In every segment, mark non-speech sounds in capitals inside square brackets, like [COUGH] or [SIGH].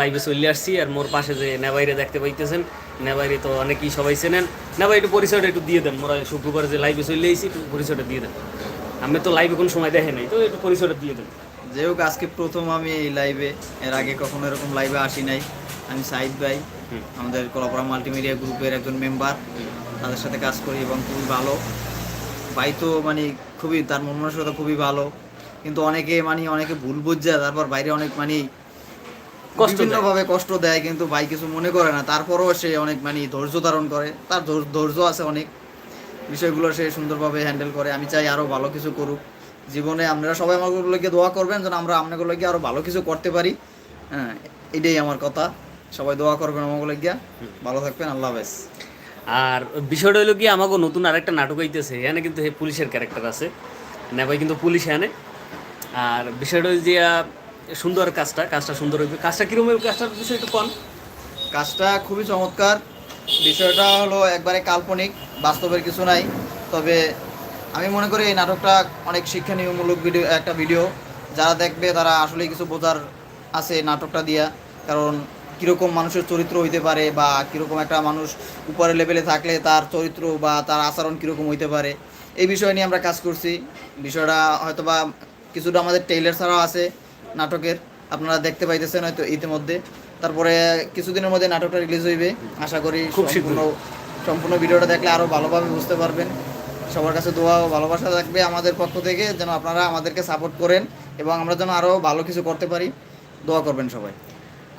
লাইভে চলে আসছি আর মোর পাশে যে নেবাইরে দেখতে পাইতেছেন নেবাইরে তো অনেকেই সবাই চেনেন। নেবাই একটু পরিচয়টা একটু দিয়ে দেন মোরা শুক্রবার যে লাইভে চলে এসেছি একটু পরিচয়টা দিয়ে দেন। আমি তো লাইভে কোনো সময় দেখে নাই তো একটু পরিচয়টা দিয়ে দেন। যাই হোক আজকে প্রথম আমি এই লাইভে এর আগে কখনো এরকম লাইভে আসি নাই। আমি সাইদ ভাই আমাদের কলাপাড়া মাল্টিমিডিয়া গ্রুপের একজন মেম্বার তাদের সাথে কাজ করি এবং খুবই ভালো। ভাই তো মানে খুবই তার মন মানসিকতা খুবই ভালো। কিন্তু অনেকে মানে অনেকে ভুল বুঝছে তারপর বাইরে অনেক মানে। বিভিন্নভাবে কষ্ট দেয় কিন্তু ভাই কিছু মনে করে না। তারপরও সে অনেক মানে ধৈর্য ধারণ করে। তার ধৈর্য আছে অনেক। বিষয়গুলো সে সুন্দরভাবে হ্যান্ডেল করে। আমি চাই আরও ভালো কিছু করুক। জীবনে আপনারা সবাই আমাগুলোকে দোয়া করবেন যেন আমরা আপনাগুলোকে আরও ভালো কিছু করতে পারি। হ্যাঁ এটাই আমার কথা। সবাই দোয়া করবেন আমাগুলোকে। ভালো থাকবেন। আল্লাহ হাফেজ। আর বিষয়টা হলো কি আমাকে নতুন আরেকটা নাটক হইতেছে। এখানে কিন্তু পুলিশের ক্যারেক্টার আছে। নেবাই কিন্তু পুলিশ এনে আর বিষয়টা হলো যে সুন্দর কাজটা কাজটা সুন্দর হইবে। কাজটা কীরকম কাজটার বিষয় একটু কন। কাজটা খুবই চমৎকার। বিষয়টা হলো একবারে কাল্পনিক, বাস্তবের কিছু নাই। তবে আমি মনে করি এই নাটকটা অনেক শিক্ষণীয়মূলক ভিডিও, একটা ভিডিও। যারা দেখবে তারা আসলে কিছু বোঝার আছে নাটকটা দিয়া। কারণ কীরকম মানুষের চরিত্র হইতে পারে বা কীরকম একটা মানুষ উপরে লেভেলে থাকলে তার চরিত্র বা তার আচরণ কীরকম হইতে পারে, এই বিষয় নিয়ে আমরা কাজ করছি। বিষয়টা হয়তো বা কিছুটা আমাদের টেইলার ছাড়াও আছে। নাটকের আপনারা দেখতে পাইতেছেন হয়তো ইতিমধ্যে। তারপরে কিছুদিনের মধ্যে নাটকটা রিলিজ হইবে। আশা করি খুব সম্পূর্ণ সম্পূর্ণ ভিডিওটা দেখলে আরও ভালোভাবে বুঝতে পারবেন। সবার কাছে দোয়া ও ভালোবাসা থাকবে আমাদের পক্ষ থেকে যেন আপনারা আমাদেরকে সাপোর্ট করেন এবং আমরা যেন আরও ভালো কিছু করতে পারি। দোয়া করবেন সবাই।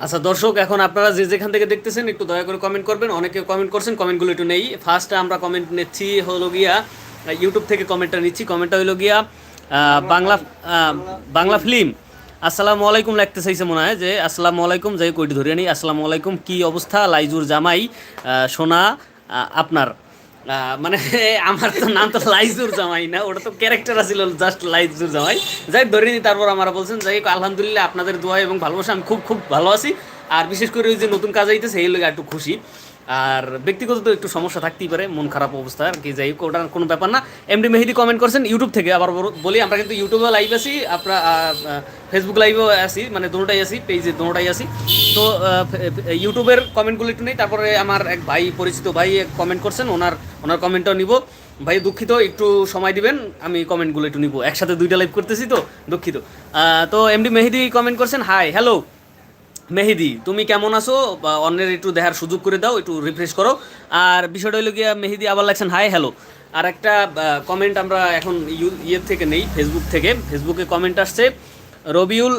আচ্ছা দর্শক এখন আপনারা যে যেখান থেকে দেখতেছেন একটু দয়া করে কমেন্ট করবেন। অনেকে কমেন্ট করছেন কমেন্টগুলো একটু নেই। ফার্স্ট আমরা কমেন্ট নিচ্ছি হলো গিয়া ইউটিউব থেকে কমেন্টটা নিচ্ছি। কমেন্টটা হলো গিয়া বাংলা বাংলা ফিল্ম আসসালামু আলাইকুম লাগতে চাইছে মনে হয় যে আসসালামু আলাইকুম, যাই কইটি ধরে নিই আসসালামু আলাইকুম, কি অবস্থা? লাইজুর জামাই সোনা আপনার? মানে [LAUGHS] আমার তো নাম তো লাইজুর জামাই না, ওটা তো ক্যারেক্টার আছিল জাস্ট লাইজুর জামাই। যাই ধরে নিই তারপর আমরা বলছেন, যাই আলহামদুলিল্লাহ আপনাদের দোয়া এবং ভালোবাসা, আমি খুব খুব ভালো আছি। আর বিশেষ করে ওই যে নতুন কাজ আইতেছে এই লোক একটু খুশি। আর ব্যক্তিগত তো একটু সমস্যা থাকতেই পারে, মন খারাপ অবস্থা, আর কি যাই হোক ওটা কোনো ব্যাপার না। এমডি মেহেদি কমেন্ট করছেন ইউটিউব থেকে, আবার বল- আমরা কিন্তু ইউটিউবে লাইভ আছি, আপনার ফেসবুক লাইভেও আছি মানে দুটোটাই আছি পেজে দুটোটাই আছি। তো ইউটিউবের কমেন্টগুলো একটু নেই, তারপরে আমার এক ভাই, পরিচিত ভাই কমেন্ট করছেন, ওনার ওনার কমেন্টটাও নিব। ভাই, দুঃখিত, একটু সময় দিবেন, আমি কমেন্টগুলো একটু নিব। একসাথে দুইটা লাইভ করতেছি তো, দুঃখিত। তো এমডি মেহেদি কমেন্ট করছেন হাই হ্যালো মেহেদি, তুমি কেমন আছো? বা অন্যের একটু দেখার সুযোগ করে দাও, একটু রিফ্রেশ করো। আর বিষয়টা হলো গিয়া মেহেদি আবার লাগছেন হাই হ্যালো আর একটা কমেন্ট আমরা এখন ইয়ের থেকে নেই ফেসবুক থেকে। ফেসবুকে কমেন্ট আসছে, রবিউল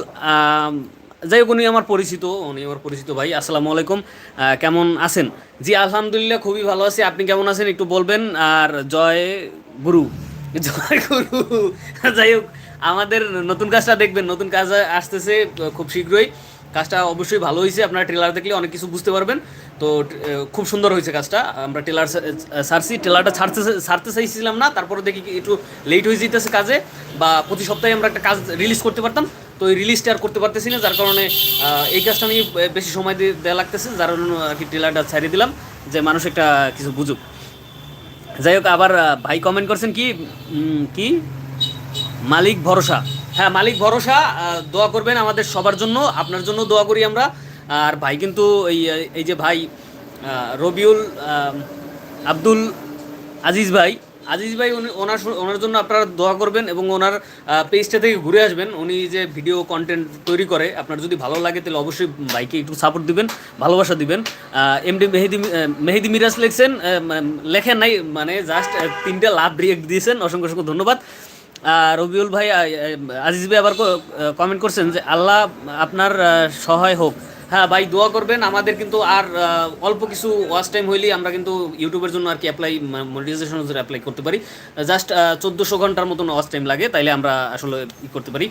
যাই হোক, উনি আমার পরিচিত, উনি আমার পরিচিত ভাই, আসসালামু আলাইকুম। কেমন আছেন? জি, আলহামদুলিল্লাহ, খুবই ভালো আছি। আপনি কেমন আছেন একটু বলবেন? আর জয় গুরু জয় গুরু। যাই হোক, আমাদের নতুন কাজটা দেখবেন, নতুন কাজ আসতেছে, খুব শীঘ্রই। কাজটা অবশ্যই ভালো হয়েছে। আপনারা ট্রেলার দেখলে অনেক কিছু বুঝতে পারবেন। তো খুব সুন্দর হয়েছে কাজটা। আমরা ট্রেলার ছাড়ছি ট্রেলারটা ছাড়তে ছাড়তে চাইছিলাম না। তারপরে দেখি একটু লেট হয়ে যেতেছে কাজে। বা প্রতি সপ্তাহে আমরা একটা কাজ রিলিজ করতে পারতাম। তো এই রিলিজটা আর করতে পারতেছি না। যার কারণে এই কাজটা নিয়ে বেশি সময় দিয়ে দেওয়া লাগতেছে। যার জন্য আর কি ট্রেলারটা ছাড়িয়ে দিলাম। যে মানুষ একটা কিছু বুঝুক। যাই হোক, আবার ভাই কমেন্ট করছেন কি? কি? মালিক ভরসা। হ্যাঁ মালিক ভরসা দোয়া করবেন আমাদের সবার জন্য, আপনার জন্য দোয়া করি আমরা। আর ভাই কিন্তু এই এই যে ভাই রবিউল আব্দুল আজিজ ভাই আজিজ ভাই উনি, ওনার ওনার জন্য আপনারা দোয়া করবেন এবং ওনার পেজটা থেকে ঘুরে আসবেন। উনি যে ভিডিও কন্টেন্ট তৈরি করে, আপনার যদি ভালো লাগে তাহলে অবশ্যই ভাইকে একটু সাপোর্ট দিবেন, ভালোবাসা দিবেন। এমডি মেহেদি মেহেদি মিরাজ লিখছেন লেখেন নাই মানে জাস্ট তিনটে লাভ রিয়েক্ট দিয়েছেন। অসংখ্য অসংখ্য ধন্যবাদ। রবিউল ভাই আজিজ ভাই আবার কমেন্ট করছেন যে আল্লাহ আপনার সহায় হোক। হ্যাঁ ভাই দোয়া করবেন। আমাদের কিন্তু আর অল্প কিছু ওয়াচ টাইম হইলেই আমরা কিন্তু ইউটিউবের জন্য আর কি অ্যাপ্লাই মনিটাইজেশনের জন্য অ্যাপ্লাই করতে পারি। জাস্ট চোদ্দোশো ঘণ্টার মতন ওয়াচ টাইম লাগে তাইলে আমরা আসলে ই করতে পারি।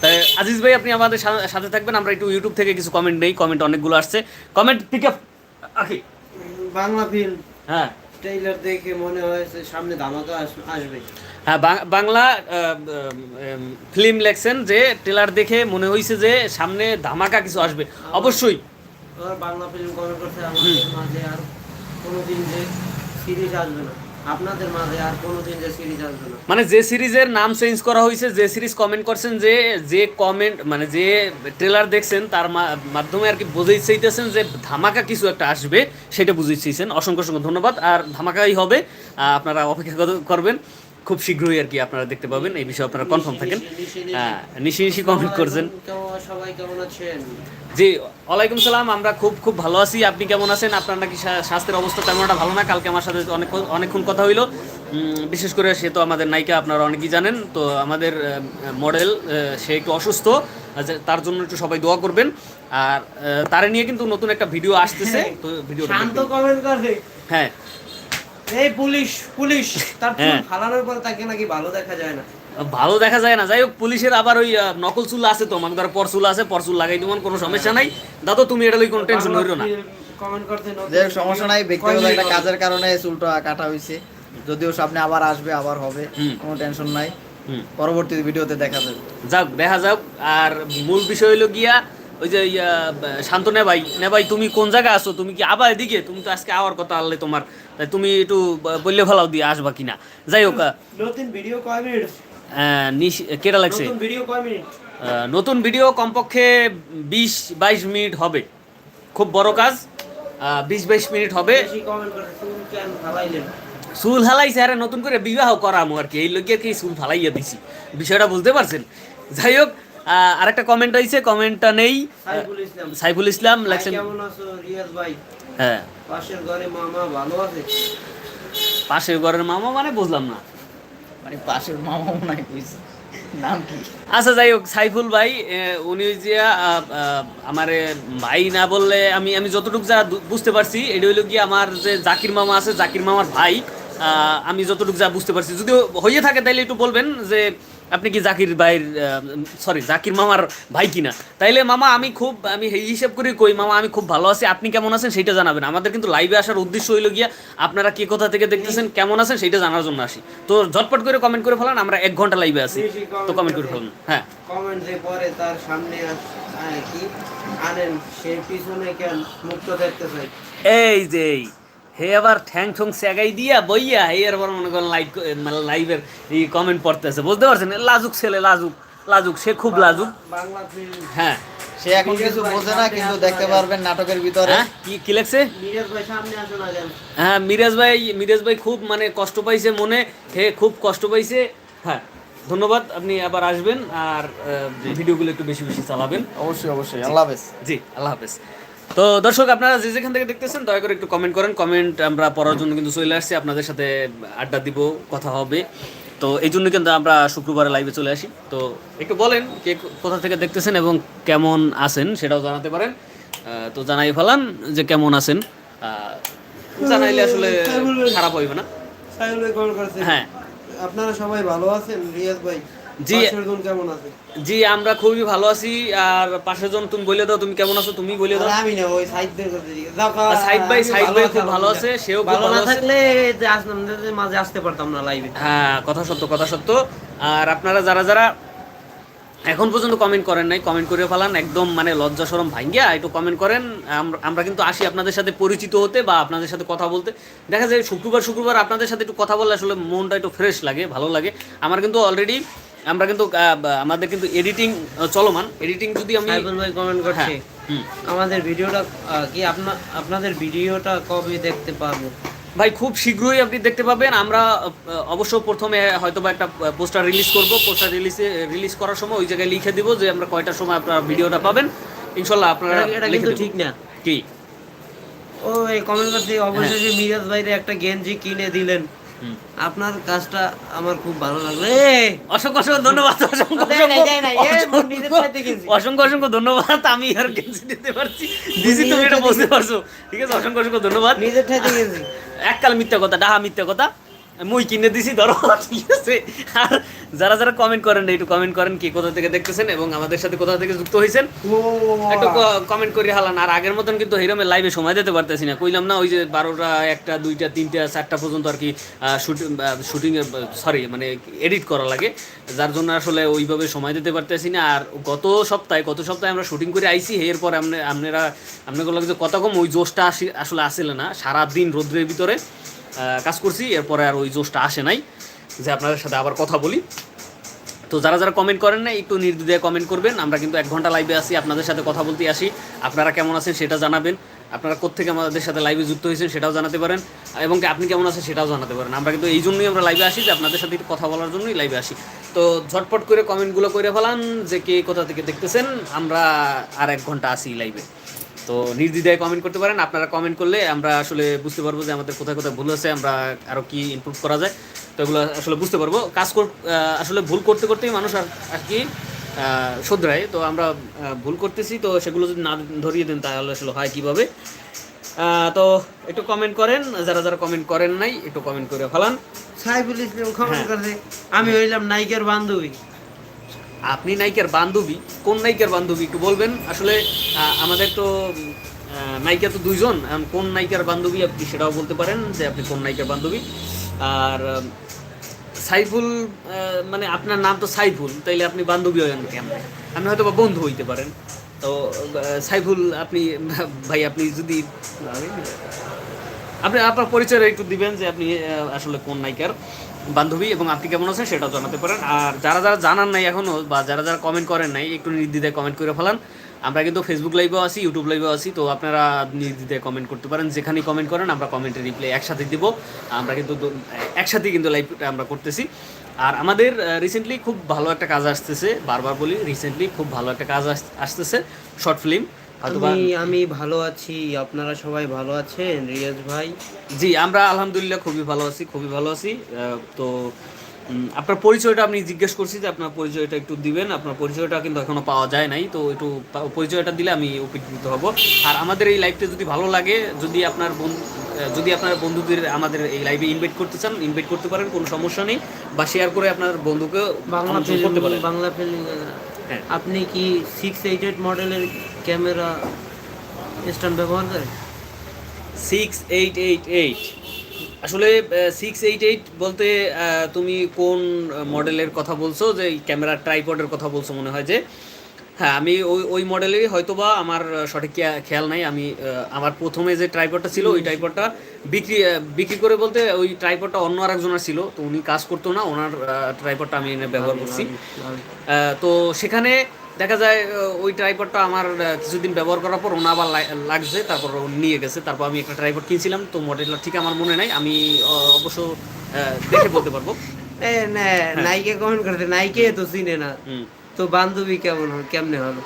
তাই আজিজ ভাই আপনি আমাদের সাথে থাকবেন। আমরা একটু ইউটিউব থেকে কিছু কমেন্ট নেই কমেন্ট অনেকগুলো আসছে। কমেন্ট পিক আপ আখি। বাংলা ফিল্ম হ্যাঁ। ট্রেইলার দেখে মনে হয়েছে সামনে ধামাকা আস- আসবে। হ্যাঁ বাংলা ফিল্ম লেখছেন যে ট্রেলার দেখে মনে হয়েছে যে সামনে ধামাকা কিছু আসবে। অবশ্যই। বাংলা ফিল্ম কমেন্ট করছে আমাদের মাঝে আর কোনোদিন যে সিরিজ আসবে না। আপনাদের মাঝে আর কোনোদিন যে সিরিজ আসবে না। মানে যে সিরিজের নাম চেঞ্জ করা হয়েছে যে সিরিজ কমেন্ট করছেন যে যে কমেন্ট মানে যে ট্রেলার দেখছেন তার মাধ্যমে আর কি বুঝেই চাইতেছেন যে ধামাকা কিছু একটা আসবে সেটা বুঝেই চাইছেন। অসংখ্য অসংখ্য ধন্যবাদ। আর ধামাকাই হবে। আপনারা অপেক্ষা করবেন। খুব শীঘ্রই আর কি আপনারা দেখতে পাবেন এই বিষয়ে আপনারা কনফার্ম থাকেন। হ্যাঁ নিশি নিশি কমেন্ট করছেন। সবাই কেমন আছেন জি ওয়ালাইকুম সালাম আমরা খুব খুব ভালো আছি। আপনি কেমন আছেন? আপনার নাকি স্বা- স্বাস্থ্যের অবস্থা তেমন একটা ভালো না। কালকে আমার সাথে অনেক অনেকক্ষণ কথা হইল। বিশেষ করে সে তো আমাদের নায়িকা আপনারা অনেকেই জানেন। তো আমাদের মডেল সে একটু অসুস্থ। তার জন্য একটু সবাই দোয়া করবেন। আর তারে নিয়ে কিন্তু নতুন একটা ভিডিও আসতেছে। তো ভিডিও হ্যাঁ এই পুলিশ পুলিশ। তার হ্যাঁ। ফালানোর পর তাকে নাকি ভালো দেখা যায় না। ভালো দেখা যায় না। যাই হোক পুলিশের আবার ওই নকল চুল আছে তো মানে ধর পরচুল আছে পরচুল লাগাই তোমার কোনো সমস্যা নাই। দাদা তুমি এটা লই কোনো টেনশন হইরো না। কমেন্ট করতে নতুন যে সমস্যা নাই ব্যক্তিগত একটা কাজের কারণে চুলটা কাটা হয়েছে যদিও সামনে আবার আসবে আবার হবে কোনো টেনশন নাই। হুম। পরবর্তী ভিডিওতে দেখা যাবে। যাক দেখা যাক। আর মূল বিষয় হলো গিয়া ওই যে ইয়া, শান্ত নে ভাই। নে ভাই তুমি কোন জায়গায় আছো? তুমি কি আবার এদিকে? তুমি তো আজকে আওয়ার কথা আনলে তোমার। তাই তুমি একটু বললে ভালাও দিয়ে আসবা কিনা। যাই হোক নতুন ভিডিও কয় মিনিট কেটা লাগছে? নতুন ভিডিও কয় মিনিট নতুন ভিডিও কমপক্ষে বিশ বাইশ মিনিট হবে। খুব বড় কাজ। বিশ বাইশ মিনিট হবে। চুল হালাইছে আরে নতুন করে বিবাহ করামু আর কি। এই লোকের কি চুল ফালাইয়া দিছি। বিষয়টা বুঝতে পারছেন? যাই হোক আরেকটা কমেন্ট হয়েছে কমেন্টটা নেই। সাইফুল ইসলাম। সাইফুল ইসলাম ভাই, কেমন আছো? রিয়াজ ভাই। হ্যাঁ। পাশের ঘরে মামা ভালো আছে? পাশের ঘরের মামা মানে বুঝলাম না। মানে পাশের মামা মনে হয় কইছে। নাম কি? আচ্ছা যাই হোক সাইফুল ভাই উনি ওই যে আমার ভাই না বললে আমি আমি যতটুকু যা বুঝতে পারছি এটা হইল কি আমার যে জাকির মামা আছে জাকির মামার ভাই আমি যতটুকু যা বুঝতে পারছি। যদি হয়ে থাকে তাইলে একটু বলবেন যে আপনি কি জাকির ভাইয়ের সরি জাকির মামার ভাই কিনা? তাইলে মামা আমি খুব আমি এই হিসেব করে কই মামা আমি খুব ভালো আছি আপনি কেমন আছেন সেটা জানাবেন। আমাদের কিন্তু লাইভে আসার উদ্দেশ্য হইল গিয়া আপনারা কে কোথা থেকে দেখতেছেন কেমন আছেন সেটা জানার জন্য আসি। তো ঝটপট করে কমেন্ট করে ফেলান আমরা এক ঘণ্টা লাইভে আছি। তো কমেন্ট করে। ফেলুন। হ্যাঁ। কমেন্ট যে পরে তার সামনে কি? আনেন সে পিছনে কেন মুক্ত দেখতে চাই? এই যে হে আবার ঠ্যাং ঠং স্যাগাই দিয়া বইয়া হে আবার মনে করেন লাইভ মানে লাইভের এই কমেন্ট পড়তেছে। বুঝতে পারছেন? লাজুক ছেলে লাজুক লাজুক সে খুব লাজুক। হ্যাঁ। সে এখন কিছু বোঝে না কিন্তু দেখতে পারবেন নাটকের ভিতরে। হ্যাঁ? কি কি লাগছে নীরজ ভাই সামনে আসুন না হ্যাঁ মিরাজ ভাই মিরাজ ভাই খুব মানে কষ্ট পাইছে মনে হে খুব কষ্ট পাইছে। হ্যাঁ ধন্যবাদ আপনি আবার আসবেন আর ভিডিওগুলো একটু বেশি বেশি চালাবেন। অবশ্যই অবশ্যই। আল্লাহ হাফেজ। জি। আল্লাহ হাফেজ। তো দর্শক আপনারা যে যেখান থেকে দেখতেছেন দয়া করে একটু কমেন্ট করেন। কমেন্ট আমরা পড়ার জন্য কিন্তু চলে আসছি। আপনাদের সাথে আড্ডা দিব কথা হবে। তো এই জন্য কিন্তু আমরা শুক্রবারে লাইভে চলে আসি। তো একটু বলেন কে কোথা থেকে দেখতেছেন এবং কেমন আছেন সেটাও জানাতে পারেন। তো জানাই ফেলান যে কেমন আছেন। জানাইলে আসলে খারাপ হইবে না। হ্যাঁ। আপনারা সবাই ভালো আছেন? রিয়াজ ভাই? জি। কেমন আছে? জি আমরা খুবই ভালো আছি। আর পাশের জন তুমি বলে দাও তুমি কেমন আছো? তুমি বলে দাও। আমি না ওই সাইদ ভাই- সাইদ ভাই খুব ভালো আছে, সেও খুব ভালো না। থাকলে যে আসলাম মাঝে আসতে পারতাম না লাইভে হ্যাঁ কথা সত্য কথা সত্য। আর আপনারা যারা যারা এখন পর্যন্ত কমেন্ট করেন নাই কমেন্ট করে ফেলান। একদম মানে লজ্জা সরম ভাঙ্গিয়া একটু কমেন্ট করেন। আমরা- আমরা কিন্তু আসি আপনাদের সাথে পরিচিত হতে বা আপনাদের সাথে কথা বলতে। দেখা যায় শুক্রবার শুক্রবার আপনাদের সাথে একটু কথা বললে আসলে মনটা একটু ফ্রেশ লাগে ভালো লাগে। আমার কিন্তু অলরেডি আমরা কিন্তু আমাদের কিন্তু এডিটিং চলমান। এডিটিং যদি আমি সাইফুল ভাই কমেন্ট করছে। হ্যাঁ, আমাদের ভিডিওটা কি আপনা আপনাদের ভিডিওটা কবে দেখতে পাবো? ভাই খুব শীঘ্রই আপনি দেখতে পাবেন। আমরা অবশ্য প্রথমে হয়তো বা একটা পোস্টার রিলিজ করব। পোস্টার রিলিজে রিলিজ করার সময় ওই জায়গায় লিখে দিব যে আমরা কয়টার সময় আপনারা ভিডিওটা পাবেন। ইনশাল্লাহ আপনারা এটা- কিন্তু ঠিক না। কি? ও এই কমেন্ট করছে হ্যাঁ। অবশেষে মিরাজ ভাইরে একটা গেঞ্জি কিনে দিলেন। আপনার কাজটা আমার খুব ভালো লাগল। অসংখ্য অসংখ্য ধন্যবাদ অসংখ্য অসংখ্য- ধন্যবাদ আমি আর গেঞ্জি দিতে পারছি। দিদি তুমি এটা বুঝতে পারছ। ঠিক আছে অসংখ্য অসংখ্য ধন্যবাদ। নিজের ঠাইতে গেঞ্জি এককাল মিথ্যা কথা ডাহা মিথ্যা কথা। মই কিনে দিছি ধরো। ঠিক আছে। আর যারা যারা কমেন্ট করেন না, একটু কমেন্ট করেন কি কোথা থেকে দেখতেছেন এবং আমাদের সাথে কোথা থেকে যুক্ত হয়েছেন একটু কমেন্ট করে হালান। আর আগের মতন কিন্তু হিরমের লাইভে সময় দিতে পারতেছি না। কইলাম না ওই যে বারোটা একটা দুইটা তিনটা চারটা পর্যন্ত আর কি শুটিং শুটিং সরি মানে এডিট করা লাগে। যার জন্য আসলে ওইভাবে সময় দিতে পারতেছি না। আর গত সপ্তাহে গত সপ্তাহে আমরা শুটিং করে আইছি। এরপর আপনি আপনারা আপনাদের লাগে যে কত কম ওই জোশটা আসলে আসলে না। সারা দিন রোদ্রের ভিতরে। কাজ করছি, এরপরে আর ওই জোশটা আসে নাই, যে আপনাদের সাথে আবার কথা বলি। তো যারা যারা কমেন্ট করেন না একটু নির্দ্বিধায় কমেন্ট করবেন, আমরা কিন্তু এক ঘণ্টা লাইভে আসি আপনাদের সাথে কথা বলতে আসি। আপনারা কেমন আছেন সেটা জানাবেন, আপনারা কোথেকে আমাদের সাথে লাইভে যুক্ত হয়েছেন সেটাও জানাতে পারেন, এবং আপনি কেমন আছেন সেটাও জানাতে পারেন। আমরা কিন্তু এই জন্যই আমরা লাইভে আসি, যে আপনাদের সাথে কথা বলার জন্যই লাইভে আসি। তো ঝটপট করে কমেন্টগুলো করে ফেলান, যে কে কোথা থেকে দেখতেছেন, আমরা আর এক ঘণ্টা আসি লাইভে তো নির্দ্বিধায় কমেন্ট করতে পারেন। আপনারা কমেন্ট করলে আমরা আসলে বুঝতে পারব যে আমাদের কোথায় কোথায় ভুল আছে আমরা আরও কি ইমপ্রুভ করা যায়। তো এগুলো আসলে বুঝতে পারব। কাজ কর আসলে ভুল করতে করতেই মানুষ আর কি শোধরায়। তো আমরা ভুল করতেছি তো সেগুলো যদি না ধরিয়ে দেন তাহলে আসলে হয় কীভাবে? তো একটু কমেন্ট করেন। যারা যারা কমেন্ট করেন নাই একটু কমেন্ট করে ফেলান। সাইফুল ইসলাম কমেন্ট হ্যাঁ। করছে আমি হইলাম নাইকের বান্ধবী। আপনি নায়িকার বান্ধবী, কোন নায়িকার বান্ধবী একটু বলবেন? আসলে আমাদের তো নায়িকা তো দুইজন কোন নায়িকার বান্ধবী আপনি সেটাও বলতে পারেন যে আপনি কোন নায়িকার বান্ধবী। আর, সাইফুল মানে আপনার নাম তো সাইফুল, তাইলে আপনি বান্ধবী হয়েন কেমন? আপনি হয়তো বা বন্ধু হইতে পারেন। তো সাইফুল, আপনি, ভাই, আপনি যদি, আপনি আপনার পরিচয় একটু দিবেন যে আপনি আসলে কোন নায়িকার। বান্ধবী এবং আপনি কেমন আছেন সেটাও জানাতে পারেন। আর যারা যারা জানান নাই এখনও বা যারা যারা কমেন্ট করেন নাই, একটু নির্দ্বিধায় কমেন্ট করে ফেলান। আমরা কিন্তু ফেসবুক লাইভেও আছি ইউটিউব লাইভেও আছি, তো আপনারা নির্দ্বিধায় কমেন্ট করতে পারেন। যেখানেই কমেন্ট করেন, আমরা কমেন্টের রিপ্লাই একসাথে দিব। আমরা কিন্তু একসাথেই কিন্তু লাইভটা আমরা করতেছি। আর আমাদের রিসেন্টলি খুব ভালো একটা কাজ আসতেছে, বারবার বলি রিসেন্টলি খুব ভালো একটা কাজ আস- আসতেছে শর্ট ফিল্ম আমি আমি ভালো আছি আপনারা সবাই ভালো আছেন রিয়াজ ভাই? জি আমরা আলহামদুলিল্লাহ খুবই ভালো আছি খুবই ভালো আছি। তো আপনার পরিচয়টা আপনি জিজ্ঞেস করছি যে আপনার পরিচয়টা একটু দিবেন। আপনার পরিচয়টা কিন্তু এখনও পাওয়া যায় নাই তো একটু পরিচয়টা দিলে আমি উপকৃত হব। আর আমাদের এই লাইভটা যদি ভালো লাগে যদি আপনার যদি আপনার বন্ধুদের আমাদের এই লাইভে ইনভাইট করতে চান ইনভাইট করতে পারেন কোনো সমস্যা নেই। বা শেয়ার করে আপনার বন্ধুকে বাংলা করতে পারেন। বাংলা। আপনি কি সিক্স এইট এইট মডেলের ক্যামেরা স্ট্যান্ড ব্যবহার করেন? সিক্স এইট এইট এইট আসলে সিক্স এইট এইট বলতে তুমি কোন মডেলের কথা বলছো? যে ক্যামেরা ট্রাইপডের কথা বলছো মনে হয় যে? হ্যাঁ আমি ওই ওই মডেলেরই হয়তোবা আমার সঠিক খেয়াল নাই। আমি আমার প্রথমে যে ট্রাইপডটা ছিল ওই ট্রাইপডটা বিক্রি বিক্রি করে বলতে ওই ট্রাইপডটা অন্য আরেকজনের ছিল তো উনি কাজ করতো না ওনার ট্রাইপডটা আমি এনে ব্যবহার করছি। তো সেখানে দেখা যায় ওই ট্রাইপডটা আমার কিছুদিন ব্যবহার করার পর ওনা আবার লাগছে তারপর ও নিয়ে গেছে তারপর আমি একটা ট্রাইপড কিনছিলাম তো মডেলটা ঠিক আমার মনে নাই আমি অবশ্য দেখে বলতে পারব। না নাইকে কমেন্ট করতে নাইকে তো চিনে না। তো বান্ধবী কেমন হল? কেমনে হলো?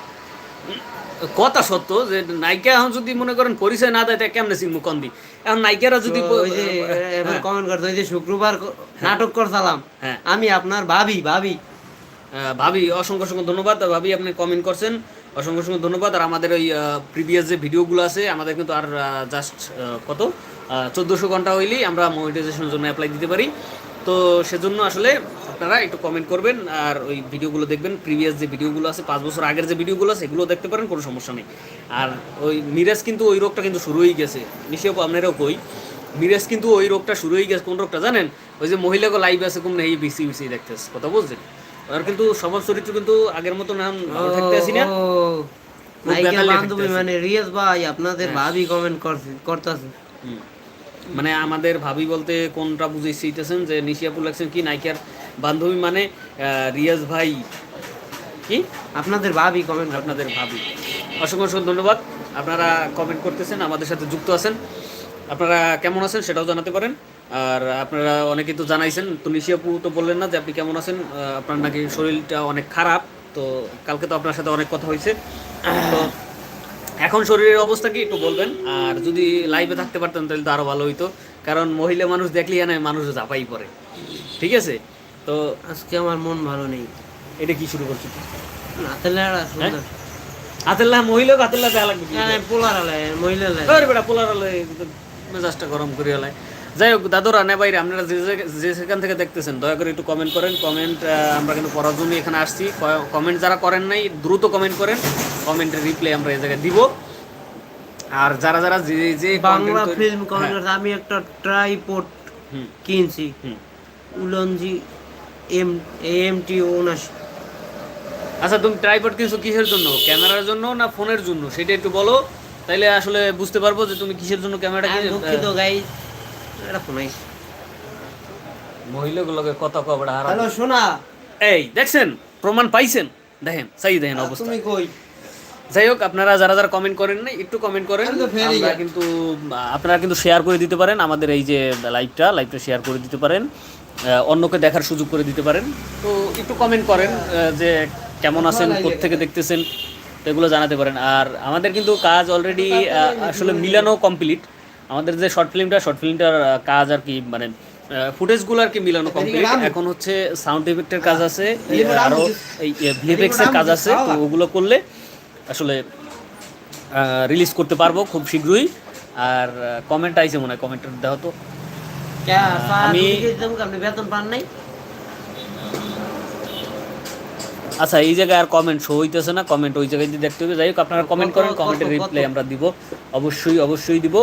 কথা সত্য যে নায়িকা এখন যদি মনে করেন পরিচয় না দেয় কেমনে চিনবো কন্দি এখন নায়িকারা যদি কমেন্ট করতে ওই যে শুক্রবার ক- নাটক করছিলাম। হ্যাঁ। আমি আপনার ভাবি ভাবি। ভাবি অসংখ্য অসংখ্য ধন্যবাদ। ভাবি আপনি কমেন্ট করছেন। অসংখ্য অসংখ্য ধন্যবাদ। আর আমাদের ওই প্রিভিয়াস যে ভিডিওগুলো আছে আমাদের কিন্তু আর জাস্ট কত? চোদ্দোশো ঘণ্টা হইলেই আমরা মনিটাইজেশনের জন্য অ্যাপ্লাই দিতে পারি। তো সেজন্য আসলে আপনারা একটু কমেন্ট করবেন আর ওই ভিডিওগুলো দেখবেন। প্রিভিয়াস যে ভিডিওগুলো আছে পাঁচ বছর আগের যে ভিডিওগুলো আছে এগুলো দেখতে পারেন কোনো সমস্যা নেই। আর ওই মিরাজ কিন্তু ওই রোগটা কিন্তু শুরু হয়ে গেছে। নিশ্চয় আপনারাও কই মিরাজ কিন্তু ওই রোগটা শুরু হয়ে গেছে। কোন রোগটা জানেন? ওই যে মহিলাকে লাইভ আছে কোন এই বিসি বিসি দেখতেছে কথা বুঝছেন আর কিন্তু স্বভাব চরিত্র কিন্তু আগের মতো ভালো থাকতে আসি না। মানে রিয়াজ ভাই আপনাদের ভাবি কমেন্ট করতেছে। মানে আমাদের ভাবি বলতে কোনটা বুঝে শিখতেছেন যে নিশিয়াপুর লাগছেন কি নায়িকার বান্ধবী মানে রিয়াজ ভাই। কি? আপনাদের ভাবি কমেন্ট আপনাদের ভাবি। অসংখ্য অসংখ্য ধন্যবাদ। আপনারা কমেন্ট করতেছেন আমাদের সাথে যুক্ত আছেন। আপনারা কেমন আছেন সেটাও জানাতে পারেন। আর আপনারা অনেকেই তো জানাইছেন তো নিশিয়াপু তো বললেন না যে আপনি কেমন আছেন আপনার নাকি শরীরটা অনেক খারাপ তো কালকে তো আপনার সাথে অনেক কথা হয়েছে। তো এখন শরীরের অবস্থা কি একটু বলবেন? আর যদি লাইভে থাকতে পারতেন তাহলে তো আরও ভালো হইতো। কারণ মহিলা মানুষ দেখলি না মানুষ জাপাই পড়ে। ঠিক আছে? তো আজকে আমার মন ভালো নেই। এটা কি শুরু করছি? আতেল্লা হাতেল্লা মহিলা হাতেল্লা দেওয়া লাগবে? হ্যাঁ, পোলার আলায় মহিলা আরে বেটা পোলার আলায় মেজাজটা গরম করে হলাই যাই হোক দাদুরা নে বাইরে আপনারা যে যে- সেখান থেকে দেখতেছেন দয়া করে একটু কমেন্ট করেন। কমেন্ট আমরা কিন্তু পড়ার জন্য এখানে আসছি। কমেন্ট যারা করেন নাই দ্রুত কমেন্ট করেন। কমেন্টের রিপ্লাই আমরা এই জায়গায় দিব। আর যারা যারা যে যে বাংলা ফিল্ম কমেন্ট হ্যাঁ, আমি একটা ট্রাইপোর্ট কিনছি। হুম। উলনজি এম এম টি উনাশি আচ্ছা তুমি ট্রাইপড কিনছো কিসের জন্য? ক্যামেরার জন্য না ফোনের জন্য? সেটা একটু বলো। তাইলে আসলে বুঝতে পারব যে তুমি কিসের জন্য ক্যামেরাটা আমি দুঃখিত গাই এটা মহিলাগুলোকে কত কবড়া হারা হ্যালো শোনা। এই দেখছেন? প্রমাণ পাইছেন? দেখেন সাই দেখেন অবস্থা। তুমি কই? যাই হোক আপনারা যারা যারা কমেন্ট করেন না একটু কমেন্ট করেন। আমরা কিন্তু আপনারা কিন্তু শেয়ার করে দিতে পারেন আমাদের এই যে লাইভটা লাইভটা শেয়ার করে দিতে পারেন। আহ, অন্যকে দেখার সুযোগ করে দিতে পারেন। তো একটু কমেন্ট করেন যে কেমন আছেন কোত্থেকে দেখতেছেন এগুলো জানাতে পারেন। আর আমাদের কিন্তু কাজ অলরেডি আসলে মিলানো কমপ্লিট আমাদের যে শর্ট ফিল্মটা শর্ট ফিল্মটার কাজ আর কি মানে ফুটেজগুলো আর কি মিলানো কমপ্লিট এখন হচ্ছে সাউন্ড ইফেক্টের কাজ আছে আরও এই ভিএফএক্স কাজ আছে তো ওগুলো করলে আসলে রিলিজ করতে পারব খুব শীঘ্রই। আর কমেন্ট আইছে মনে হয় কমেন্ট দেখো তো। আমি- বেতন পান নাই? আচ্ছা এই জায়গায় আর কমেন্ট শো হইতেছে না কমেন্ট ওই জায়গায় দিয়ে দেখতে হবে। যাই হোক আপনারা কমেন্ট করেন কমেন্টের রিপ্লাই আমরা দিব। অবশ্যই অবশ্যই দিব।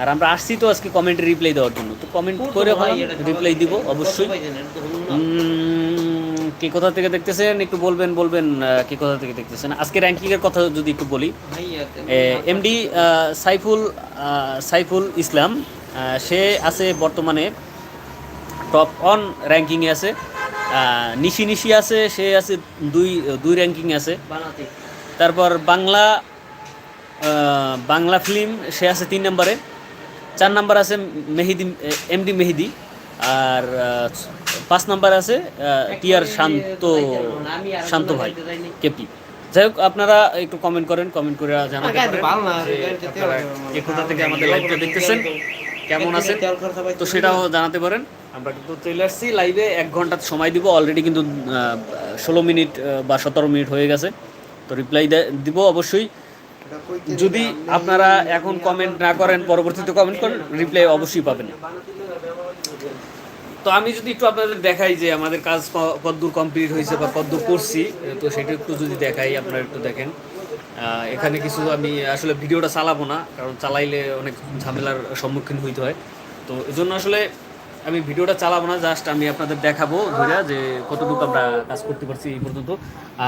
আর আমরা আসছি তো আজকে কমেন্টের রিপ্লাই দেওয়ার জন্য। তো কমেন্ট করে রিপ্লাই দিব অবশ্যই। কে কোথা থেকে দেখতেছেন? একটু বলবেন বলবেন কে কোথা থেকে দেখতেছেন? আজকে র্যাঙ্কিং এর কথা যদি একটু বলি এমডি সাইফুল সাইফুল ইসলাম সে আছে বর্তমানে টপ অন র্যাঙ্কিংয়ে আছে। নিশি নিশি আছে সে আছে দুই দুই র্যাঙ্কিংয়ে আছে। তারপর বাংলা বাংলা ফিল্ম সে আছে তিন নম্বরে। চার নাম্বার আছে মেহেদি এমডি মেহেদি আর পাঁচ নাম্বার আছে টিআর শান্ত শান্ত ভাই কেপি। যাই হোক আপনারা একটু কমেন্ট করেন কমেন্ট করে জানাতে পারেন। কোথা থেকে আমাদের লাইভটা দেখতেছেন? কেমন আছেন? পাইতে তো সেটাও জানাতে পারেন। আমরা কিন্তু চলে আসছি লাইভে এক ঘণ্টা সময় দিব। অলরেডি কিন্তু ষোলো মিনিট বা সতেরো মিনিট হয়ে গেছে। তো রিপ্লাই দিব অবশ্যই। যদি আপনারা এখন কমেন্ট না করেন, পরবর্তীতে কমেন্ট করেন রিপ্লাই অবশ্যই পাবেন। তো আমি যদি একটু আপনাদের দেখাই যে আমাদের কাজ ক- কতদূর কমপ্লিট হয়েছে বা কতদূর করছি, তো সেটা একটু যদি দেখাই, আপনারা একটু দেখেন। এখানে কিছু আমি আসলে ভিডিওটা চালাবো না, কারণ চালাইলে অনেক ঝামেলার সম্মুখীন হইতে হয়। তো এজন্য আসলে আমি ভিডিওটা চালাবো না জাস্ট আমি আপনাদের দেখাবো ধরে যে কতটুকু আমরা কাজ করতে পারছি এই পর্যন্ত।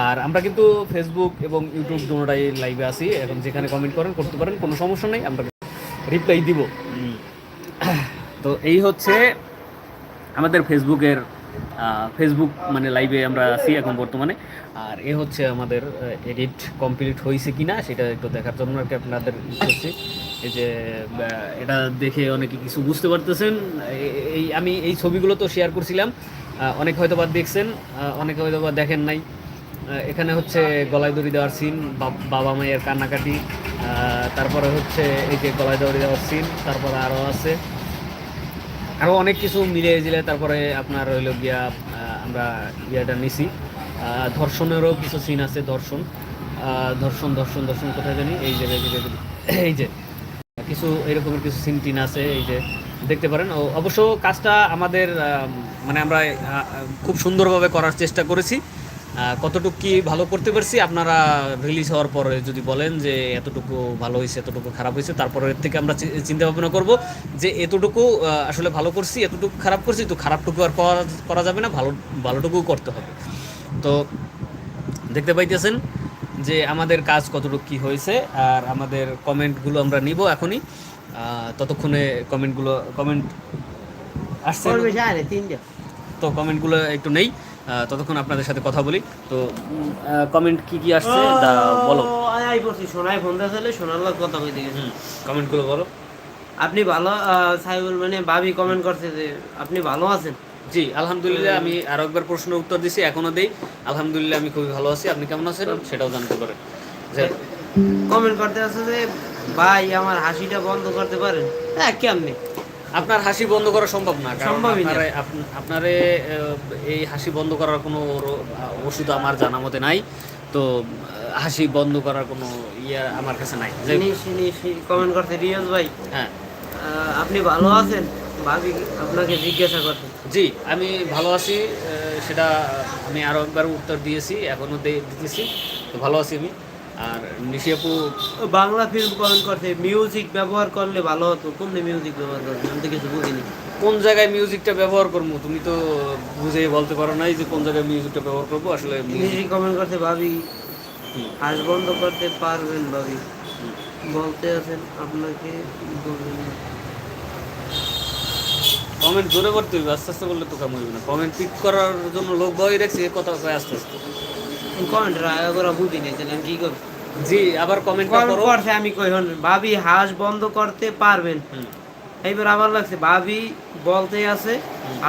আর আমরা কিন্তু ফেসবুক এবং ইউটিউব দুটাই লাইভে আছি এবং যেখানে কমেন্ট করেন করতে পারেন কোনো সমস্যা নেই আমরা রিপ্লাই দিব। তো এই হচ্ছে আমাদের ফেসবুকের ফেসবুক মানে লাইভে আমরা আছি এখন বর্তমানে। আর এ হচ্ছে আমাদের এডিট কমপ্লিট হয়েছে কিনা সেটা একটু দেখার জন্য আর কি আপনাদের করছি এই যে এটা দেখে অনেকে কিছু বুঝতে পারতেছেন। এই, আমি এই ছবিগুলো তো শেয়ার করছিলাম। অনেক হয়তো বা দেখছেন অনেকে হয়তো বা দেখেন নাই। এখানে হচ্ছে গলায় দড়ি দেওয়ার সিন বাবা মায়ের কান্নাকাটি। তারপরে হচ্ছে এই যে গলায় দড়ি দেওয়ার সিন তারপরে আরও আছে। আরও অনেক কিছু মিলিয়ে জিলে তারপরে আপনার হইল গিয়া আমরা ইয়েটা নিছি। ধর্ষণেরও কিছু সিন আছে, ধর্ষণ। ধর্ষণ ধর্ষণ ধর্ষণ, কোথায় জানি? এই যে এই যে কিছু এরকমের কিছু সিন টিন আছে, এই যে, দেখতে পারেন। ও, অবশ্য কাজটা আমাদের মানে আমরা খুব সুন্দরভাবে করার চেষ্টা করেছি। কতটুকু কি ভালো করতে পারছি? আপনারা রিলিজ হওয়ার পরে যদি বলেন যে এতটুকু ভালো হয়েছে এতটুকু খারাপ হয়েছে তারপরে এর থেকে আমরা চিন্তা ভাবনা করব যে এতটুকু আসলে ভালো করছি এতটুকু খারাপ করছি তো খারাপটুকু আর করা- করা যাবে না ভালো ভালোটুকু করতে হবে। তো দেখতে পাইতেছেন যে আমাদের কাজ কতটুকু কি হয়েছে আর আমাদের কমেন্টগুলো আমরা নিব এখনই। ততক্ষণে কমেন্টগুলো কমেন্ট আসছে তো কমেন্টগুলো একটু নেই। ততক্ষণ আপনাদের সাথে কথা বলি। তো কমেন্ট কি কি আসছে তা বলো। আই পড়ছি সোনাই ফোন দিয়েছিলে সোনার লোক কথা কইতে গেছে। কমেন্টগুলো বলো। আপনি ভালো সাইবুল মানে ভাবি কমেন্ট করছে যে আপনি ভালো আছেন? জি আলহামদুলিল্লাহ আমি আরও একবার প্রশ্নের উত্তর দিছি এখনও দেই। আলহামদুলিল্লাহ আমি খুবই ভালো আছি। আপনি কেমন আছেন? সেটাও জানতে পারেন। কমেন্ট করতে আছে যে ভাই আমার হাসিটা বন্ধ করতে পারেন? হ্যাঁ কেমনি? আপনার হাসি বন্ধ করা সম্ভব না কারণ আপনারে- এই হাসি বন্ধ করার কোনো ওষুধ আমার জানা মতে নাই। তো হাসি বন্ধ করার কোনো ইয়ে আমার কাছে নাই। কমেন্ট করতে রিয়াজ ভাই। হ্যাঁ। আপনি ভালো আছেন? ভাবি আপনাকে জিজ্ঞাসা করছে। জি আমি ভালো আছি সেটা আমি আরও একবার উত্তর দিয়েছি এখনও দে- দিতেছি। তো ভালো আছি আমি। আর নিশি আপু বাংলা ফিল্ম কমেন্ট করতে মিউজিক ব্যবহার করলে ভালো হতো। কোন মিউজিক ব্যবহার করতে আমি তো কিছু বুঝিনি। কোন জায়গায় মিউজিকটা ব্যবহার করব? তুমি তো বুঝে বলতে পারো নাই যে কোন জায়গায় মিউজিকটা ব্যবহার করব। আসলে মিউজিক কমেন্ট করতে ভাবি হাস বন্ধ করতে পারবেন ভাবি? বলতে আছেন আপনাকে বলবেন কমেন্ট জোরে করতে হইবে আস্তে আস্তে বললে তো কাম হইবে না। কমেন্ট পিক করার জন্য লোক বই রাখছি কথা আস্তে আস্তে। কমেন্ট বুঝি নাই তাহলে আমি কি করব? জি আবার কমেন্ট কমেন্ট করো। করছে আমি কই হন ভাবি হাঁস বন্ধ করতে পারবেন। এইবার আমার লাগছে ভাবি বলতে আছে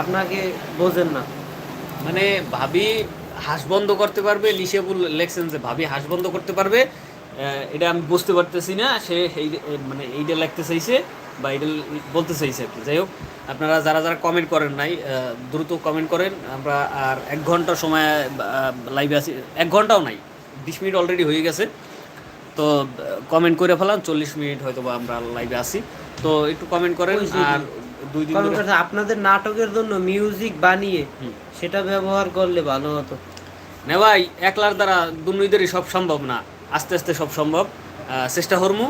আপনাকে বোঝেন না। মানে ভাবি হাঁস বন্ধ করতে পারবে নিশে লেখছেন যে ভাবি হাঁস বন্ধ করতে পারবে এটা আমি বুঝতে পারতেছি না। সে এই মানে এইটা লিখতে চাইছে বা এটা বলতে চাইছে আর কি। যাই হোক আপনারা যারা যারা কমেন্ট করেন নাই দ্রুত কমেন্ট করেন। আমরা আর এক ঘণ্টা সময় লাইভে আছি। এক ঘন্টাও নাই বিশ মিনিট অলরেডি হয়ে গেছে। তো কমেন্ট করে ফেলাম চল্লিশ মিনিট হয়তো বা আমরা লাইভে আসি তো একটু কমেন্ট করেন আর দুই দিন আপনাদের নাটকের জন্য মিউজিক বানিয়ে। সেটা ব্যবহার করলে ভালো হতো। না ভাই একলার দ্বারা দুর্নীতিরই সব সম্ভব না। আস্তে আস্তে সব সম্ভব। চেষ্টা হরমু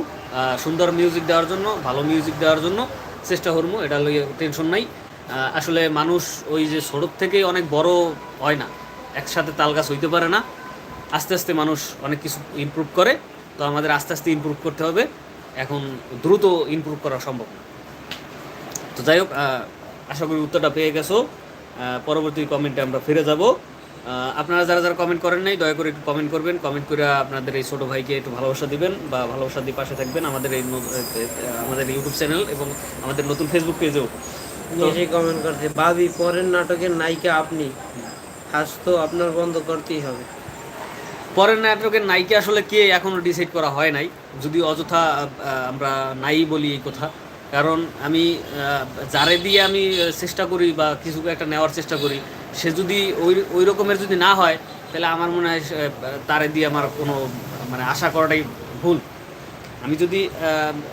সুন্দর মিউজিক দেওয়ার জন্য, ভালো মিউজিক দেওয়ার জন্য চেষ্টা হরমু এটা লইয়ে টেনশন নাই। আসলে মানুষ ওই যে সড়ক থেকেই অনেক বড় হয় না। একসাথে তাল গাছ হইতে পারে না। আস্তে আস্তে মানুষ অনেক কিছু ইমপ্রুভ করে। তো আমাদের আস্তে আস্তে ইমপ্রুভ করতে হবে। এখন দ্রুত ইমপ্রুভ করা সম্ভব না। তো যাই হোক আশা করি উত্তরটা পেয়ে গেছো। পরবর্তী কমেন্টে আমরা ফিরে যাব। আপনারা যারা যারা কমেন্ট করেন নাই দয়া করে একটু কমেন্ট করবেন। কমেন্ট করে আপনাদের এই ছোটো ভাইকে একটু ভালোবাসা দিবেন বা ভালোবাসা দিয়ে পাশে থাকবেন আমাদের এই আমাদের ইউটিউব চ্যানেল এবং আমাদের নতুন ফেসবুক পেজেও এসে কমেন্ট করছে ভাবি পরের নাটকের নায়িকা আপনি? হাস তো আপনার বন্ধ করতেই হবে। পরের নাটকের নায়িকা আসলে কে এখনও ডিসাইড করা হয় নাই? যদি অযথা আমরা নাই বলি এই কথা। কারণ আমি যারে দিয়ে আমি চেষ্টা করি বা কিছু একটা নেওয়ার চেষ্টা করি সে যদি ওই ওই রকমের যদি না হয়, তাহলে আমার মনে হয় তারে দিয়ে আমার কোনো মানে আশা করাটাই ভুল। আমি যদি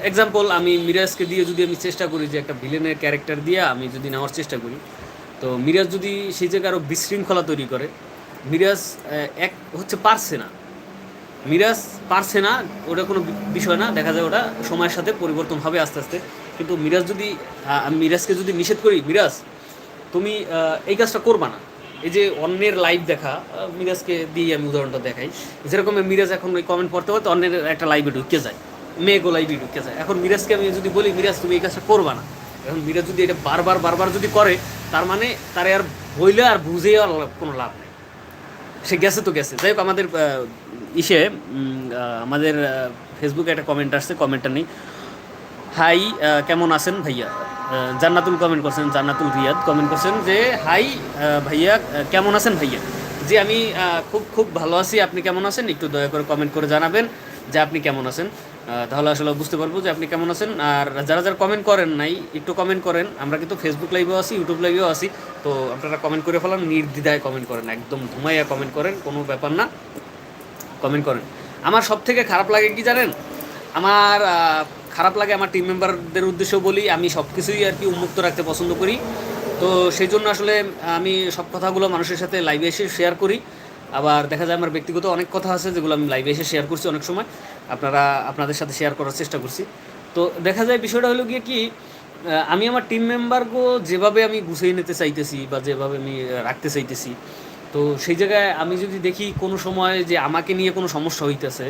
এক্সাম্পল আমি মিরাজকে দিয়ে যদি আমি চেষ্টা করি যে একটা ভিলেনের ক্যারেক্টার দিয়ে আমি যদি নেওয়ার চেষ্টা করি, তো মিরাজ যদি সেই জায়গায় আরও বিশৃঙ্খলা তৈরি করে, মিরাজ এক হচ্ছে পারছে না। মিরাজ পারছে না, ওটা কোনো বিষয় না, দেখা যায় ওটা সময়ের সাথে পরিবর্তন হবে আস্তে আস্তে। কিন্তু মিরাজ যদি মিরাজকে যদি নিষেধ করি, মিরাজ তুমি এই কাজটা করবা না। এই যে অন্যের লাইভ দেখা মিরাজকে দিয়ে আমি উদাহরণটা দেখাই। যেরকম মিরাজ এখন ওই কমেন্ট পড়তে পড়তে অন্যের একটা লাইভে ঢুকে যায়। মেয়েগো লাইভে ঢুকে যায়। এখন মিরাজকে আমি যদি বলি, মিরাজ, তুমি এই কাজটা করবা না। এখন মিরাজ যদি এটা বারবার বারবার যদি করে, তার মানে তারে আর বইলে আর বুঝে আর কোনো লাভ নেই। সে গেছে তো গেছে। যাই হোক, আমাদের ইসে আমাদের ফেসবুকে একটা কমেন্ট আসছে কমেন্টটা নেই। হাই কেমন আছেন ভাইয়া? জান্নাতুল কমেন্ট করছেন জান্নাতুল রিয়াদ কমেন্ট করছেন যে, হাই ভাইয়া কেমন আছেন ভাইয়া? জি, আমি খুব খুব ভালো আছি। আপনি কেমন আছেন? একটু দয়া করে কমেন্ট করে জানাবেন যে আপনি কেমন আছেন। তাহলে আসলে বুঝতে পারব যে আপনি কেমন আছেন। আর যারা যারা কমেন্ট করেন নাই, একটু কমেন্ট করেন। আমরা কিন্তু ফেসবুক লাইভেও আছি ইউটিউব লাইভেও আছি। তো আপনারা কমেন্ট করে ফেলান, নির্দ্বিধায় কমেন্ট করেন, একদম ধুমাইয়া কমেন্ট করেন, কোনো ব্যাপার না। কমেন্ট করেন। আমার সব থেকে খারাপ লাগে কি জানেন? আমার খারাপ লাগে আমার টিম মেম্বারদের উদ্দেশ্যে বলি, আমি সব কিছুই আর কি উন্মুক্ত রাখতে পছন্দ করি। তো সেই জন্য আসলে, আমি সব কথাগুলো মানুষের সাথে লাইভে এসে শেয়ার করি। আবার দেখা যায় আমার ব্যক্তিগত অনেক কথা আছে, যেগুলো আমি লাইভে এসে শেয়ার করছি অনেক সময়। আপনারা, আপনাদের সাথে শেয়ার করার চেষ্টা করছি। তো দেখা যায় বিষয়টা হলো গিয়ে কি আমি আমার টিম মেম্বারকে যেভাবে আমি গুছিয়ে নিতে চাইতেছি বা যেভাবে আমি রাখতে চাইতেছি, তো সেই জায়গায় আমি যদি দেখি কোনো সময় যে আমাকে নিয়ে কোনো সমস্যা হইতেছে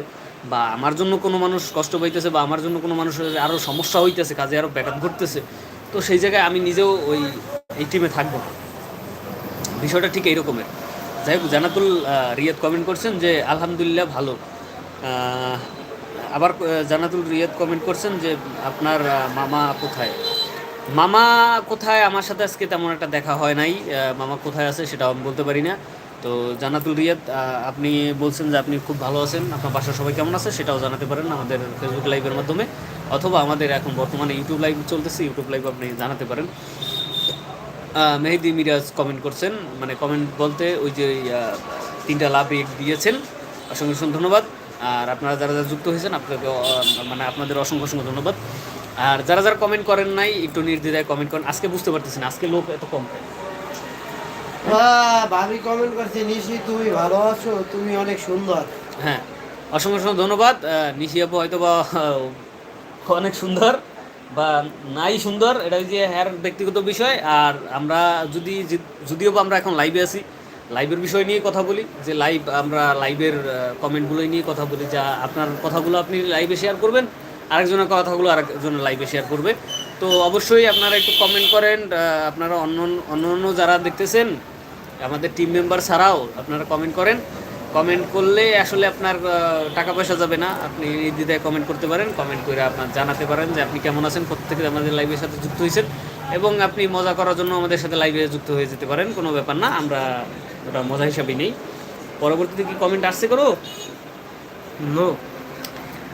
বা আমার জন্য কোনো মানুষ কষ্ট পাইতেছে বা আমার জন্য কোনো মানুষের আরও সমস্যা হইতেছে, কাজে আরও ব্যাঘাত ঘটতেছে, তো সেই জায়গায় আমি নিজেও ওই, এই টিমে থাকব বিষয়টা ঠিক এইরকমের। যাই হোক জানাতুল রিয়াদ কমেন্ট করছেন যে, আলহামদুলিল্লাহ, ভালো। আবার জানাতুল রিয়াদ কমেন্ট করছেন যে, আপনার মামা কোথায়? মামা কোথায়? আমার সাথে আজকে তেমন একটা দেখা হয় নাই। মামা কোথায় আছে সেটাও আমি বলতে পারি না। তো জানাতুল রিয়াদ আপনি বলছেন যে আপনি খুব ভালো আছেন। আপনার বাসার সবাই কেমন আছে সেটাও জানাতে পারেন আমাদের ফেসবুক লাইভের মাধ্যমে, অথবা আমাদের এখন বর্তমানে ইউটিউব লাইভ চলতেছে ইউটিউব লাইভ আপনি জানাতে পারেন। মেহেদি মিরাজ কমেন্ট করছেন মানে কমেন্ট বলতে ওই যে তিনটা লাভ দিয়েছেন। অসংখ্য অসংখ্য ধন্যবাদ। আর আপনারা যারা যারা যুক্ত হয়েছেন আপনাকে মানে আপনাদের অসংখ্য অসংখ্য ধন্যবাদ। আর যারা যারা কমেন্ট করেন নাই, একটু নির্দ্বিধায় কমেন্ট করেন। আজকে বুঝতে পারতেছেন, আজকে লোক এত কম। ভাবি কমেন্ট করছে, নিশি, তুমি ভালো আছো? তুমি অনেক সুন্দর। হ্যাঁ অসংখ্য ধন্যবাদ। নিশি আপু হয়তো বা অনেক সুন্দর বা নাই সুন্দর, এটা যে হ্যার ব্যক্তিগত বিষয়। আর আমরা যদি, যদিও বা আমরা এখন লাইভে আছি লাইভের বিষয় নিয়ে কথা বলি, যে লাইভ আমরা লাইভের কমেন্টগুলো নিয়ে কথা বলি, যা আপনার কথাগুলো আপনি লাইভে শেয়ার করবেন, আরেকজনের কথাগুলো আরেকজনের লাইভে শেয়ার করবে। তো অবশ্যই আপনারা একটু কমেন্ট করেন আপনারা অন্য অন্য যারা দেখতেছেন, আমাদের টিম মেম্বার ছাড়াও আপনারা কমেন্ট করেন। কমেন্ট করলে আসলে আপনার টাকা পয়সা যাবে না। আপনি দিদায় কমেন্ট করতে পারেন কমেন্ট করে আপনার জানাতে পারেন যে আপনি কেমন আছেন, প্রত্যেকে আমাদের লাইভের সাথে যুক্ত হয়েছেন এবং আপনি মজা করার জন্য আমাদের সাথে লাইভে যুক্ত হয়ে যেতে পারেন, কোনো ব্যাপার না, আমরা ওটা মজা হিসাবেই নেই। পরবর্তীতে কি কমেন্ট আসছে করো নো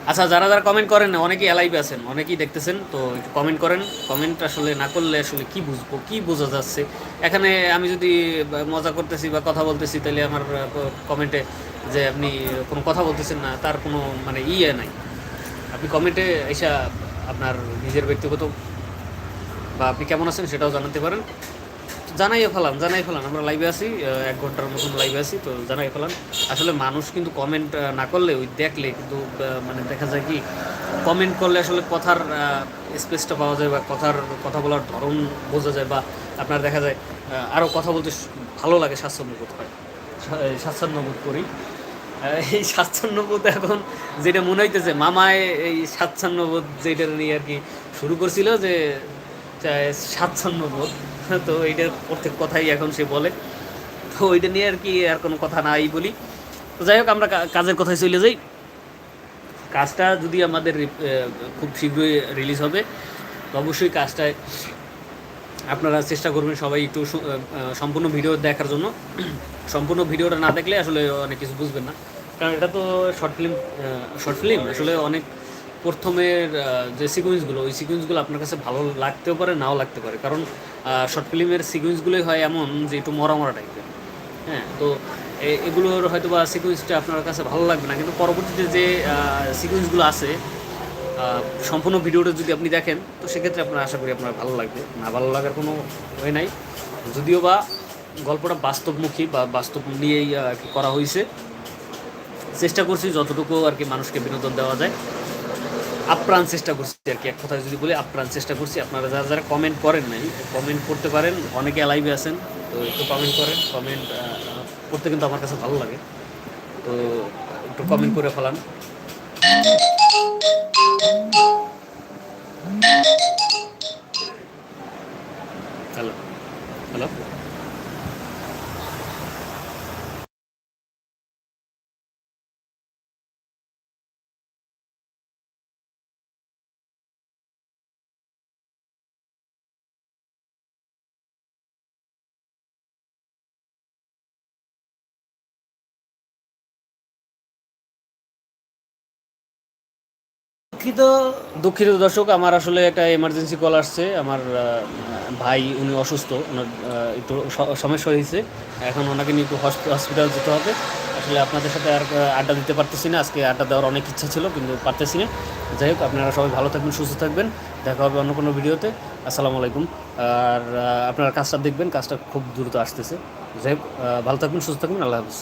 আচ্ছা যারা যারা কমেন্ট করেন অনেকেই লাইভে আছেন, অনেকেই দেখতেছেন, তো একটু কমেন্ট করেন। কমেন্ট আসলে না করলে আসলে কি বুঝব, কি বোঝা যাচ্ছে? এখানে আমি যদি মজা করতেছি বা কথা বলতেছি, তাহলে আমার কমেন্টে যে আপনি কোনো কথা বলতেছেন না, তার কোনো মানে ইয়ে নাই। আপনি কমেন্টে এসা আপনার নিজের ব্যক্তিগত বা আপনি কেমন আছেন সেটাও জানাতে পারেন। তো জানাইও ফেলাম জানাই ফেলাম আমরা লাইভে আছি এক ঘণ্টার মতন লাইভে আছি, তো জানাই ফেলাম আসলে মানুষ কিন্তু কমেন্ট না করলে ওই দেখলে কিন্তু মানে দেখা যায় কি কমেন্ট করলে আসলে কথার স্পেসটা পাওয়া যায় বা কথার, কথা বলার ধরন বোঝা যায় বা আপনার দেখা যায় আরও কথা বলতে ভালো লাগে, স্বাচ্ছন্দ্য বোধ হয়। স্বা- এই স্বাচ্ছন্দ্য বোধ করি। এই স্বাচ্ছন্দ্য বোধ এখন যেটা মনে হইতেছে, মামায় এই স্বাচ্ছন্দ্য বোধ যেটা নিয়ে আর কি শুরু করছিল যে চায় স্বাচ্ছন্দ্য বোধ। তো এইটার প্রত্যেক কথাই এখন সে বলে। তো ওইটা নিয়ে আর কি আর কোনো কথা নাই বলি। তো যাই হোক, আমরা কাজের কথায় চলে যাই। কাজটা যদি আমাদের খুব শীঘ্রই রিলিজ হবে, তো অবশ্যই কাজটায় আপনারা চেষ্টা করবেন সবাই একটু সম্পূর্ণ ভিডিও দেখার জন্য। সম্পূর্ণ ভিডিওটা না দেখলে আসলে অনেক কিছু বুঝবেন না। কারণ এটা তো শর্ট ফিল্ম শর্ট ফিল্ম আসলে অনেক প্রথমের যে সিকুয়েন্সগুলো ওই সিকুয়েন্সগুলো আপনার কাছে ভালো লাগতেও পারে, নাও লাগতে পারে। কারণ শর্ট ফিল্মের সিকুয়েন্সগুলোই হয় এমন যে একটু মরা মরা টাইপের হ্যাঁ তো এগুলোর হয়তো বা সিকুয়েন্সটা আপনার কাছে ভালো লাগবে না। কিন্তু পরবর্তীতে যে সিকুয়েন্সগুলো আছে সম্পূর্ণ ভিডিওটা যদি আপনি দেখেন, তো সেক্ষেত্রে আপনার আশা করি আপনার ভালো লাগবে। না ভালো লাগার কোনো ওয়ে নাই। যদিও বা গল্পটা বাস্তবমুখী বা বাস্তব নিয়েই করা হয়েছে চেষ্টা করছি যতটুকু আর কি মানুষকে বিনোদন দেওয়া যায়। আপ্রাণ চেষ্টা করছি আর কি, এক কথায় যদি বলি আপ্রাণ চেষ্টা করছি। আপনারা যারা যারা কমেন্ট করেন নাই কমেন্ট করতে পারেন, অনেকে লাইভে আছেন, তো একটু কমেন্ট করেন কমেন্ট করতে কিন্তু আমার কাছে ভালো লাগে। তো একটু কমেন্ট করে ফেলান। হ্যালো হ্যালো দুঃখিত। দুঃখিত দর্শক, আমার আসলে একটা এমার্জেন্সি কল আসছে। আমার ভাই, উনি অসুস্থ, ওনার একটু সমস্যা হয়েছে। এখন ওনাকে নিয়ে একটু হসপিটাল যেতে হবে। আসলে আপনাদের সাথে আর আড্ডা দিতে পারতেছি না। আজকে আড্ডা দেওয়ার অনেক ইচ্ছা ছিল, কিন্তু পারতেছি না। যাই হোক, আপনারা সবাই ভালো থাকবেন, সুস্থ থাকবেন। দেখা হবে অন্য কোনো ভিডিওতে। আসসালামু আলাইকুম। আর আপনারা কাজটা দেখবেন, কাজটা খুব দ্রুত আসতেছে। যাই হোক ভালো থাকবেন, সুস্থ থাকবেন। আল্লাহ হাফিজ।